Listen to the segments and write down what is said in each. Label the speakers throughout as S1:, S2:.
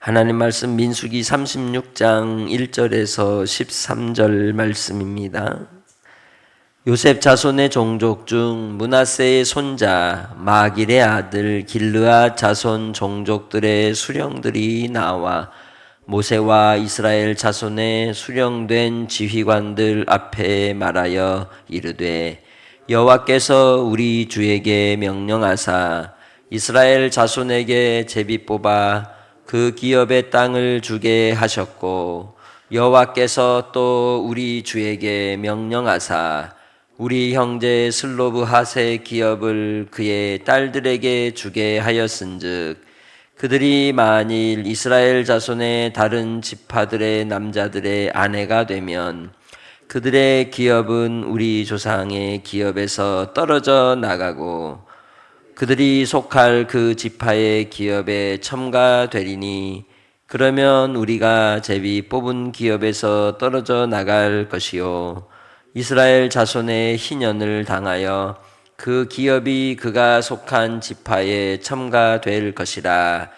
S1: 하나님 말씀 민수기 36장 1절에서 13절 말씀입니다. 요셉 자손의 종족 중 문하세의 손자 마길의 아들 길르아 자손 종족들의 수령들이 나와 모세와 이스라엘 자손의 수령된 지휘관들 앞에 말하여 이르되 여호와께서 우리 주에게 명령하사 이스라엘 자손에게 제비 뽑아 그 기업의 땅을 주게 하셨고 여호와께서 또 우리 주에게 명령하사 우리 형제 슬로브 하세 기업을 그의 딸들에게 주게 하였은즉 그들이 만일 이스라엘 자손의 다른 지파들의 남자들의 아내가 되면 그들의 기업은 우리 조상의 기업에서 떨어져 나가고 그들이 속할 그 지파의 기업에 첨가되리니 그러면 우리가 제비 뽑은 기업에서 떨어져 나갈 것이요 이스라엘 자손의 희년을 당하여 그 기업이 그가 속한 지파에 첨가될 것이라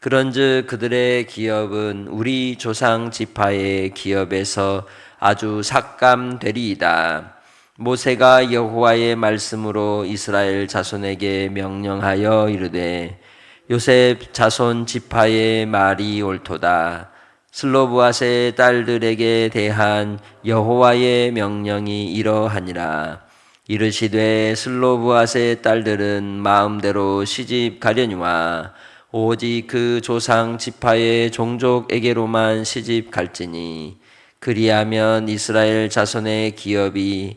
S1: 그런즉 그들의 기업은 우리 조상 지파의 기업에서 아주 삭감되리이다. 모세가 여호와의 말씀으로 이스라엘 자손에게 명령하여 이르되 요셉 자손 지파의 말이 옳도다. 슬로브아스의 딸들에게 대한 여호와의 명령이 이러하니라. 이르시되 슬로브아스의 딸들은 마음대로 시집 가려니와 오직 그 조상 지파의 종족에게로만 시집 갈지니 그리하면 이스라엘 자손의 기업이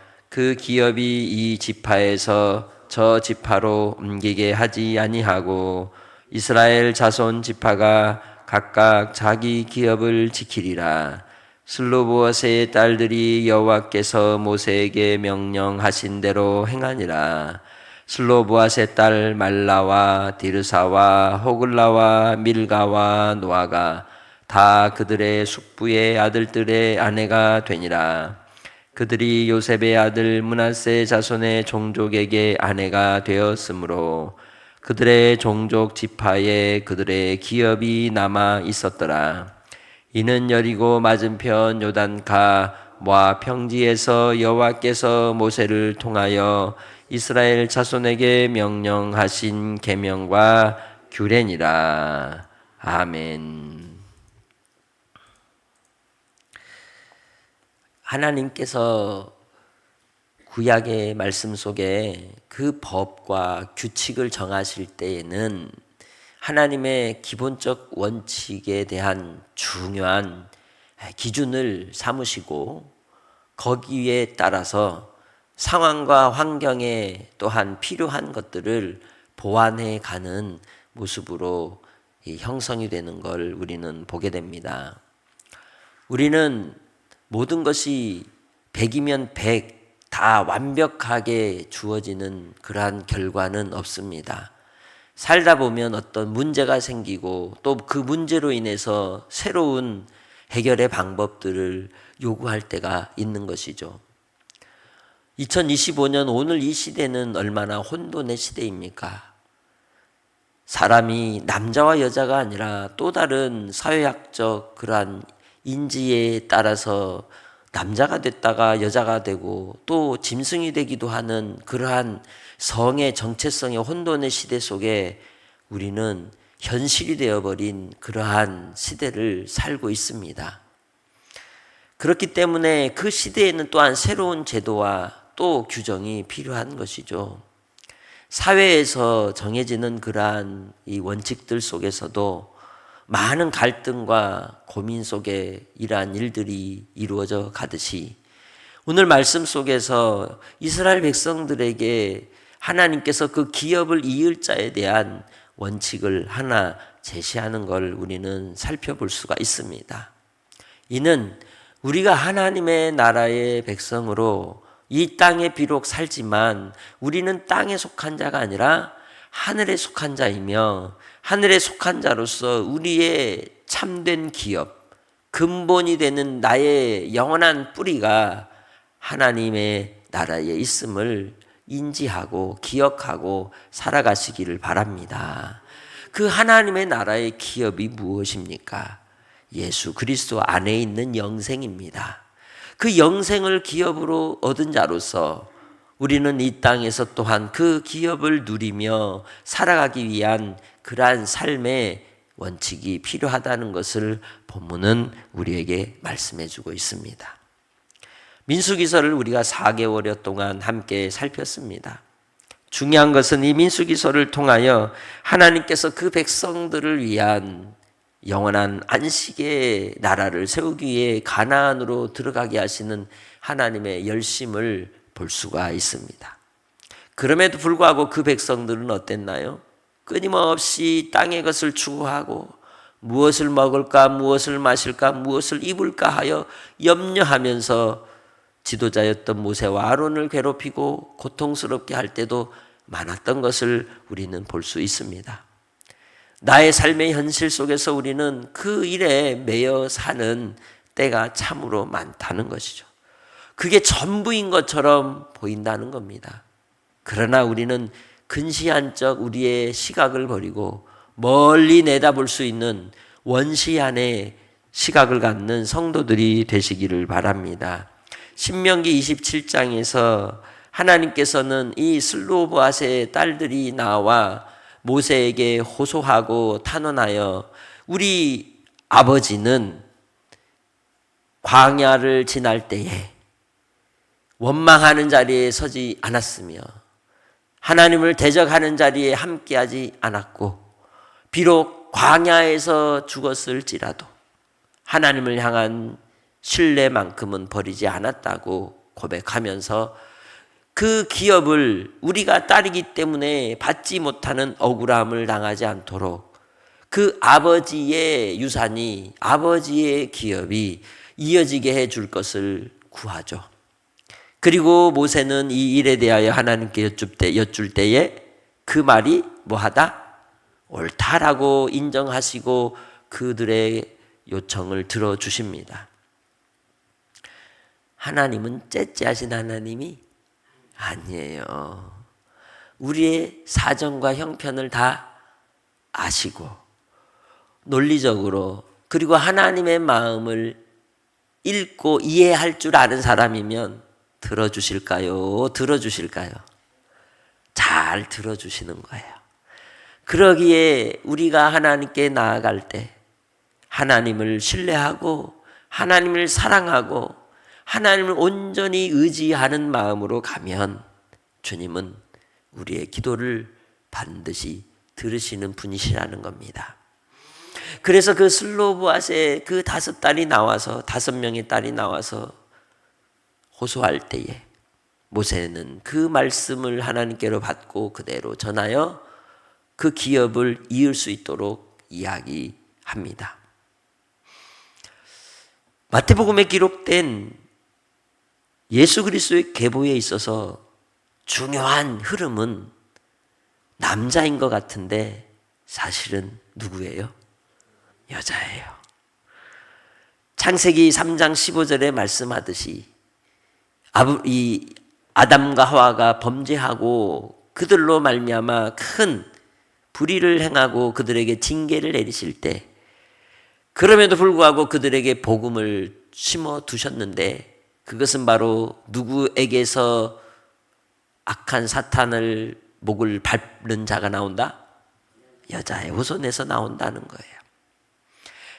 S1: 그 기업이 이 지파에서 저 지파로 옮기게 하지 아니하고 이스라엘 자손 지파가 각각 자기 기업을 지키리라. 슬로보아스의 딸들이 여호와께서 모세에게 명령하신 대로 행하니라. 슬로보아스의 딸 말라와 디르사와 호글라와 밀가와 노아가 다 그들의 숙부의 아들들의 아내가 되니라. 그들이 요셉의 아들 문하세 자손의 종족에게 아내가 되었으므로 그들의 종족 지파에 그들의 기업이 남아 있었더라. 이는 여리고 맞은편 요단가 모아 평지에서 여호와께서 모세를 통하여 이스라엘 자손에게 명령하신 계명과 규례니라. 아멘. 하나님께서 구약의 말씀 속에 그 법과 규칙을 정하실 때에는 하나님의 기본적 원칙에 대한 중요한 기준을 삼으시고 거기에 따라서 상황과 환경에 또한 필요한 것들을 보완해 가는 모습으로 형성이 되는 걸 우리는 보게 됩니다. 우리는 모든 것이 100이면 100 다 완벽하게 주어지는 그러한 결과는 없습니다. 살다 보면 어떤 문제가 생기고 또 그 문제로 인해서 새로운 해결의 방법들을 요구할 때가 있는 것이죠. 2025년 오늘 이 시대는 얼마나 혼돈의 시대입니까? 사람이 남자와 여자가 아니라 또 다른 사회학적 그러한 인지에 따라서 남자가 됐다가 여자가 되고 또 짐승이 되기도 하는 그러한 성의 정체성의 혼돈의 시대 속에 우리는 현실이 되어버린 그러한 시대를 살고 있습니다. 그렇기 때문에 그 시대에는 또한 새로운 제도와 또 규정이 필요한 것이죠. 사회에서 정해지는 그러한 이 원칙들 속에서도 많은 갈등과 고민 속에 이러한 일들이 이루어져 가듯이 오늘 말씀 속에서 이스라엘 백성들에게 하나님께서 그 기업을 이을 자에 대한 원칙을 하나 제시하는 걸 우리는 살펴볼 수가 있습니다. 이는 우리가 하나님의 나라의 백성으로 이 땅에 비록 살지만 우리는 땅에 속한 자가 아니라 하늘에 속한 자이며 하늘에 속한 자로서 우리의 참된 기업, 근본이 되는 나의 영원한 뿌리가 하나님의 나라에 있음을 인지하고 기억하고 살아가시기를 바랍니다. 그 하나님의 나라의 기업이 무엇입니까? 예수 그리스도 안에 있는 영생입니다. 그 영생을 기업으로 얻은 자로서 우리는 이 땅에서 또한 그 기업을 누리며 살아가기 위한 그러한 삶의 원칙이 필요하다는 것을 본문은 우리에게 말씀해 주고 있습니다. 민수기서를 우리가 4개월여 동안 함께 살폈습니다. 중요한 것은 이 민수기서를 통하여 하나님께서 그 백성들을 위한 영원한 안식의 나라를 세우기 위해 가나안으로 들어가게 하시는 하나님의 열심을 볼 수가 있습니다. 그럼에도 불구하고 그 백성들은 어땠나요? 끊임없이 땅의 것을 추구하고 무엇을 먹을까, 무엇을 마실까, 무엇을 입을까 하여 염려하면서 지도자였던 모세와 아론을 괴롭히고 고통스럽게 할 때도 많았던 것을 우리는 볼 수 있습니다. 나의 삶의 현실 속에서 우리는 그 일에 매여 사는 때가 참으로 많다는 것이죠. 그게 전부인 것처럼 보인다는 겁니다. 그러나 우리는 근시안적 우리의 시각을 버리고 멀리 내다볼 수 있는 원시안의 시각을 갖는 성도들이 되시기를 바랍니다. 신명기 27장에서 하나님께서는 이 슬로보아스의 딸들이 나와 모세에게 호소하고 탄원하여 우리 아버지는 광야를 지날 때에 원망하는 자리에 서지 않았으며 하나님을 대적하는 자리에 함께하지 않았고 비록 광야에서 죽었을지라도 하나님을 향한 신뢰만큼은 버리지 않았다고 고백하면서 그 기업을 우리가 따르기 때문에 받지 못하는 억울함을 당하지 않도록 그 아버지의 유산이 아버지의 기업이 이어지게 해 줄 것을 구하죠. 그리고 모세는 이 일에 대하여 하나님께 여쭐, 때, 여쭐 때에 그 말이 뭐하다? 옳다라고 인정하시고 그들의 요청을 들어주십니다. 하나님은 째째하신 하나님이 아니에요. 우리의 사정과 형편을 다 아시고 논리적으로 그리고 하나님의 마음을 읽고 이해할 줄 아는 사람이면 들어주실까요? 들어주실까요? 잘 들어주시는 거예요. 그러기에 우리가 하나님께 나아갈 때 하나님을 신뢰하고 하나님을 사랑하고 하나님을 온전히 의지하는 마음으로 가면 주님은 우리의 기도를 반드시 들으시는 분이시라는 겁니다. 그래서 그 슬로브아스의 그 다섯 딸이 나와서 다섯 명의 딸이 나와서 호소할 때에 모세는 그 말씀을 하나님께로 받고 그대로 전하여 그 기업을 이을 수 있도록 이야기합니다. 마태복음에 기록된 예수 그리스도의 계보에 있어서 중요한 흐름은 남자인 것 같은데 사실은 누구예요? 여자예요. 창세기 3장 15절에 말씀하듯이 이 아담과 하와가 범죄하고 그들로 말미암아 큰 불의를 행하고 그들에게 징계를 내리실 때 그럼에도 불구하고 그들에게 복음을 심어 두셨는데 그것은 바로 누구에게서 악한 사탄을 목을 밟는 자가 나온다? 여자의 후손에서 나온다는 거예요.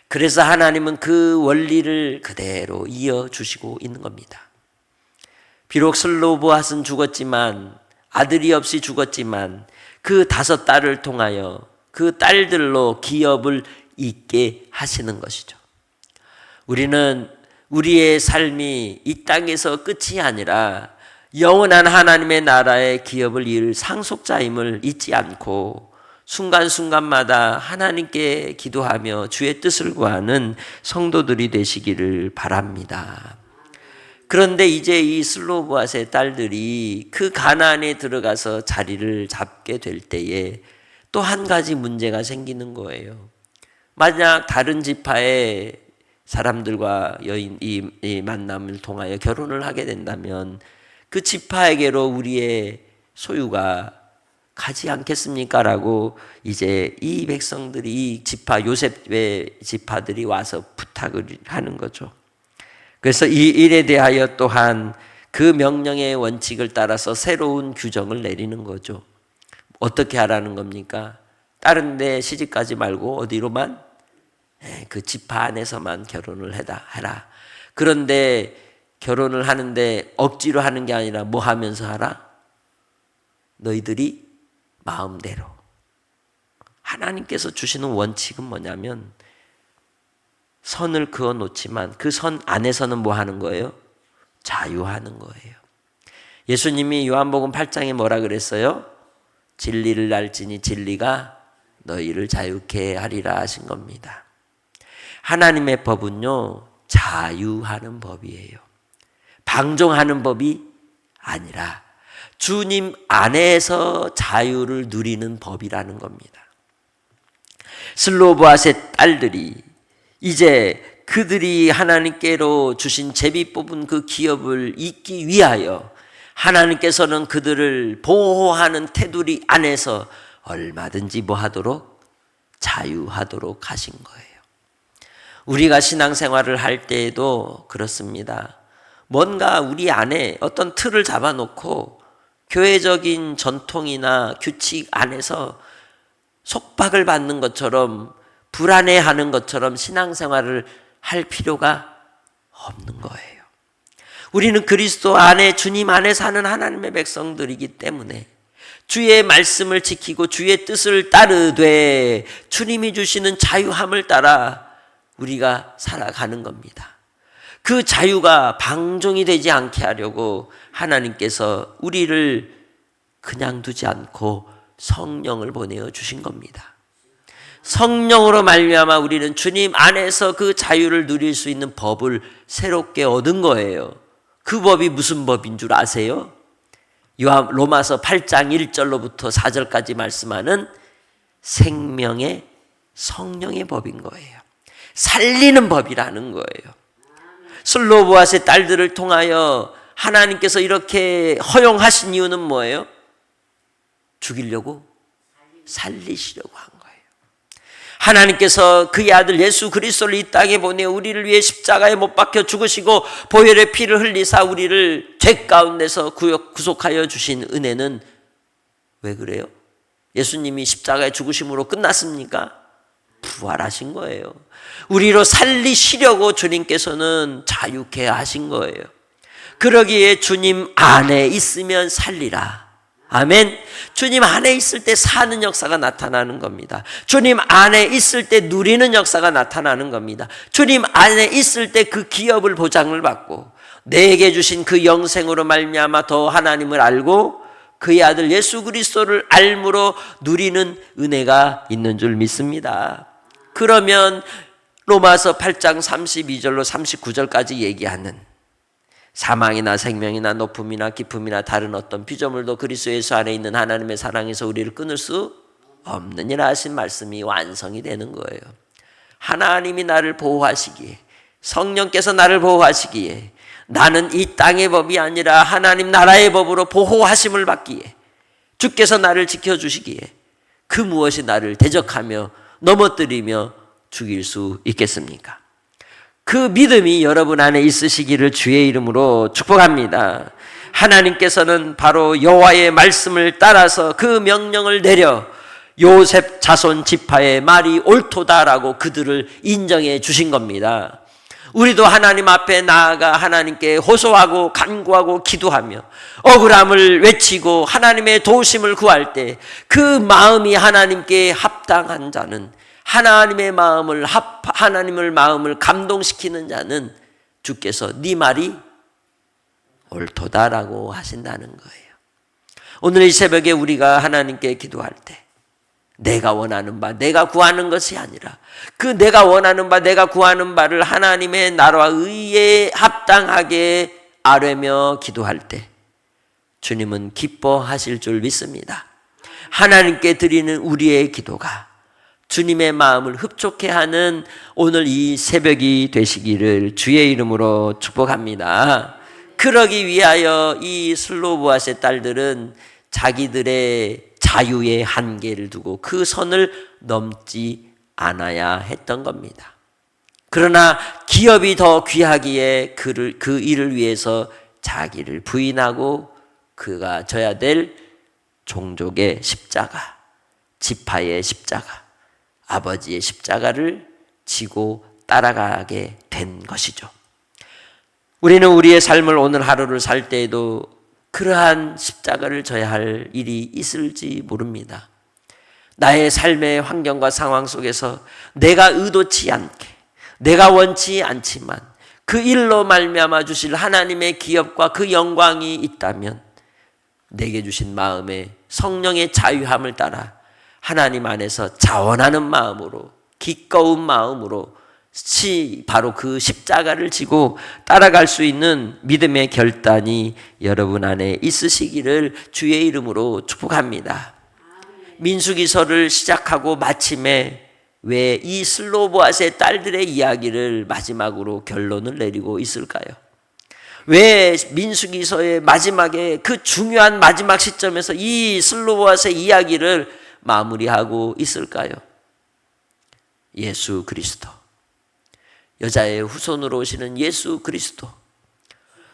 S1: 그래서 하나님은 그 원리를 그대로 이어주시고 있는 겁니다. 비록 슬로보앗은 죽었지만 아들이 없이 죽었지만 그 다섯 딸을 통하여 그 딸들로 기업을 잇게 하시는 것이죠. 우리는 우리의 삶이 이 땅에서 끝이 아니라 영원한 하나님의 나라의 기업을 이을 상속자임을 잊지 않고 순간순간마다 하나님께 기도하며 주의 뜻을 구하는 성도들이 되시기를 바랍니다. 그런데 이제 이 슬로보아스의 딸들이 그 가나안에 들어가서 자리를 잡게 될 때에 또 한 가지 문제가 생기는 거예요. 만약 다른 지파의 사람들과 여인 이 이 만남을 통하여 결혼을 하게 된다면 그 지파에게로 우리의 소유가 가지 않겠습니까? 라고 이제 이 백성들이 이 지파 요셉의 지파들이 와서 부탁을 하는 거죠. 그래서 이 일에 대하여 또한 그 명령의 원칙을 따라서 새로운 규정을 내리는 거죠. 어떻게 하라는 겁니까? 다른 데 시집 가지 말고 어디로만 예, 그 지파 안에서만 결혼을 해다 해라. 그런데 결혼을 하는데 억지로 하는 게 아니라 뭐 하면서 하라? 너희들이 마음대로. 하나님께서 주시는 원칙은 뭐냐면 선을 그어 놓지만 그 선 안에서는 뭐 하는 거예요? 자유하는 거예요. 예수님이 요한복음 8장에 뭐라 그랬어요? 진리를 알지니 진리가 너희를 자유케 하리라 하신 겁니다. 하나님의 법은요, 자유하는 법이에요. 방종하는 법이 아니라 주님 안에서 자유를 누리는 법이라는 겁니다. 슬로보아스의 딸들이 이제 그들이 하나님께로 주신 제비 뽑은 그 기업을 잇기 위하여 하나님께서는 그들을 보호하는 테두리 안에서 얼마든지 뭐 하도록 자유하도록 하신 거예요. 우리가 신앙생활을 할 때에도 그렇습니다. 뭔가 우리 안에 어떤 틀을 잡아놓고 교회적인 전통이나 규칙 안에서 속박을 받는 것처럼 불안해하는 것처럼 신앙생활을 할 필요가 없는 거예요. 우리는 그리스도 안에 주님 안에 사는 하나님의 백성들이기 때문에 주의 말씀을 지키고 주의 뜻을 따르되 주님이 주시는 자유함을 따라 우리가 살아가는 겁니다. 그 자유가 방종이 되지 않게 하려고 하나님께서 우리를 그냥 두지 않고 성령을 보내어 주신 겁니다. 성령으로 말미암아 우리는 주님 안에서 그 자유를 누릴 수 있는 법을 새롭게 얻은 거예요. 그 법이 무슨 법인 줄 아세요? 로마서 8장 1절로부터 4절까지 말씀하는 생명의 성령의 법인 거예요. 살리는 법이라는 거예요. 슬로보아스의 딸들을 통하여 하나님께서 이렇게 허용하신 이유는 뭐예요? 죽이려고 살리시려고 한. 하나님께서 그의 아들 예수 그리스도를 이 땅에 보내 우리를 위해 십자가에 못 박혀 죽으시고 보혈의 피를 흘리사 우리를 죄 가운데서 구속하여 주신 은혜는 왜 그래요? 예수님이 십자가에 죽으심으로 끝났습니까? 부활하신 거예요. 우리로 살리시려고 주님께서는 자유케 하신 거예요. 그러기에 주님 안에 있으면 살리라. 아멘. 주님 안에 있을 때 사는 역사가 나타나는 겁니다. 주님 안에 있을 때 누리는 역사가 나타나는 겁니다. 주님 안에 있을 때 그 기업을 보장을 받고 내게 주신 그 영생으로 말미암아 더 하나님을 알고 그의 아들 예수 그리스도를 알므로 누리는 은혜가 있는 줄 믿습니다. 그러면 로마서 8장 32절로 39절까지 얘기하는 사망이나 생명이나 높음이나 기쁨이나 다른 어떤 피조물도 그리스도 예수 안에 있는 하나님의 사랑에서 우리를 끊을 수 없느니라 하신 말씀이 완성이 되는 거예요. 하나님이 나를 보호하시기에 성령께서 나를 보호하시기에 나는 이 땅의 법이 아니라 하나님 나라의 법으로 보호하심을 받기에 주께서 나를 지켜 주시기에 그 무엇이 나를 대적하며 넘어뜨리며 죽일 수 있겠습니까? 그 믿음이 여러분 안에 있으시기를 주의 이름으로 축복합니다. 하나님께서는 바로 여호와의 말씀을 따라서 그 명령을 내려 요셉 자손 지파의 말이 옳도다라고 그들을 인정해 주신 겁니다. 우리도 하나님 앞에 나아가 하나님께 호소하고 간구하고 기도하며 억울함을 외치고 하나님의 도우심을 구할 때 그 마음이 하나님께 합당한 자는 하나님의 마음을 합 하나님을 마음을 감동시키는 자는 주께서 네 말이 옳도다라고 하신다는 거예요. 오늘 이 새벽에 우리가 하나님께 기도할 때 내가 원하는 바, 내가 구하는 것이 아니라 그 내가 원하는 바, 내가 구하는 바를 하나님의 나라와 의에 합당하게 아뢰며 기도할 때 주님은 기뻐하실 줄 믿습니다. 하나님께 드리는 우리의 기도가 주님의 마음을 흡족해 하는 오늘 이 새벽이 되시기를 주의 이름으로 축복합니다. 그러기 위하여 이 슬로보아스의 딸들은 자기들의 자유의 한계를 두고 그 선을 넘지 않아야 했던 겁니다. 그러나 기업이 더 귀하기에 그를, 그 일을 위해서 자기를 부인하고 그가 져야 될 종족의 십자가, 지파의 십자가, 아버지의 십자가를 지고 따라가게 된 것이죠. 우리는 우리의 삶을 오늘 하루를 살 때에도 그러한 십자가를 져야 할 일이 있을지 모릅니다. 나의 삶의 환경과 상황 속에서 내가 의도치 않게, 내가 원치 않지만 그 일로 말미암아 주실 하나님의 기업과 그 영광이 있다면 내게 주신 마음에 성령의 자유함을 따라 하나님 안에서 자원하는 마음으로 기꺼운 마음으로 시 바로 그 십자가를 지고 따라갈 수 있는 믿음의 결단이 여러분 안에 있으시기를 주의 이름으로 축복합니다. 민수기서를 시작하고 마침에 왜 이 슬로보아스의 딸들의 이야기를 마지막으로 결론을 내리고 있을까요? 왜 민수기서의 마지막에 그 중요한 마지막 시점에서 이 슬로보아스의 이야기를 마무리하고 있을까요? 예수 그리스도. 여자의 후손으로 오시는 예수 그리스도.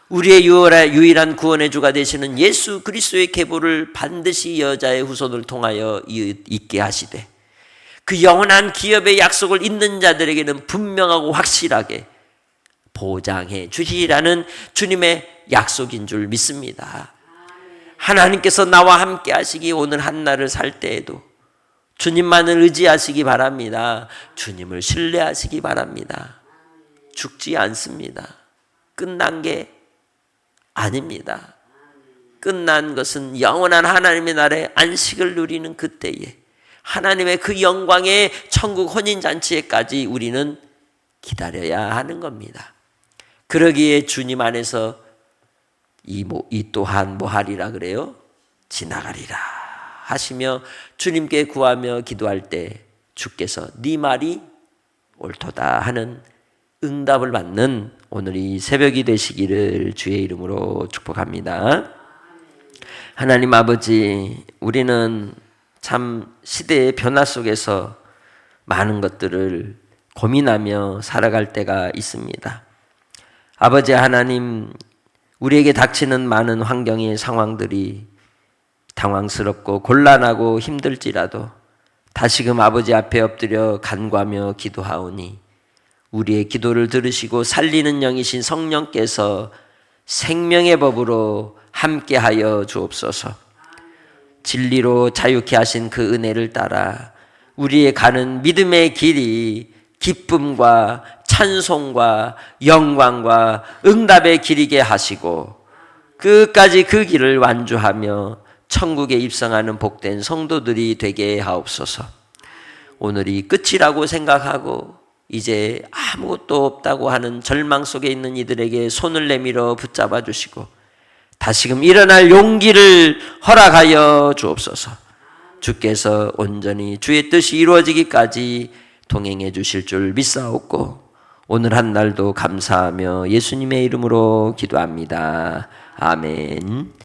S1: 우리의 유일한 구원의 주가 되시는 예수 그리스도의 계보를 반드시 여자의 후손을 통하여 있게 하시되 그 영원한 기업의 약속을 있는 자들에게는 분명하고 확실하게 보장해 주시라는 주님의 약속인 줄 믿습니다. 하나님께서 나와 함께 하시기 오늘 한날을 살 때에도 주님만을 의지하시기 바랍니다. 주님을 신뢰하시기 바랍니다. 죽지 않습니다. 끝난 게 아닙니다. 끝난 것은 영원한 하나님의 나라의 안식을 누리는 그때에 하나님의 그 영광의 천국 혼인잔치에까지 우리는 기다려야 하는 겁니다. 그러기에 주님 안에서 이, 뭐, 이 또한 뭐 하리라 그래요? 지나가리라 하시며 주님께 구하며 기도할 때 주께서 네 말이 옳도다 하는 응답을 받는 오늘 이 새벽이 되시기를 주의 이름으로 축복합니다. 하나님 아버지, 우리는 참 시대의 변화 속에서 많은 것들을 고민하며 살아갈 때가 있습니다. 아버지 하나님, 우리에게 닥치는 많은 환경의 상황들이 당황스럽고 곤란하고 힘들지라도 다시금 아버지 앞에 엎드려 간구하며 기도하오니 우리의 기도를 들으시고 살리는 영이신 성령께서 생명의 법으로 함께하여 주옵소서. 진리로 자유케 하신 그 은혜를 따라 우리의 가는 믿음의 길이 기쁨과 찬송과 영광과 응답의 길이게 하시고 끝까지 그 길을 완주하며 천국에 입성하는 복된 성도들이 되게 하옵소서. 오늘이 끝이라고 생각하고 이제 아무것도 없다고 하는 절망 속에 있는 이들에게 손을 내밀어 붙잡아 주시고 다시금 일어날 용기를 허락하여 주옵소서. 주께서 온전히 주의 뜻이 이루어지기까지 동행해 주실 줄 믿사옵고 오늘 한 날도 감사하며 예수님의 이름으로 기도합니다. 아멘.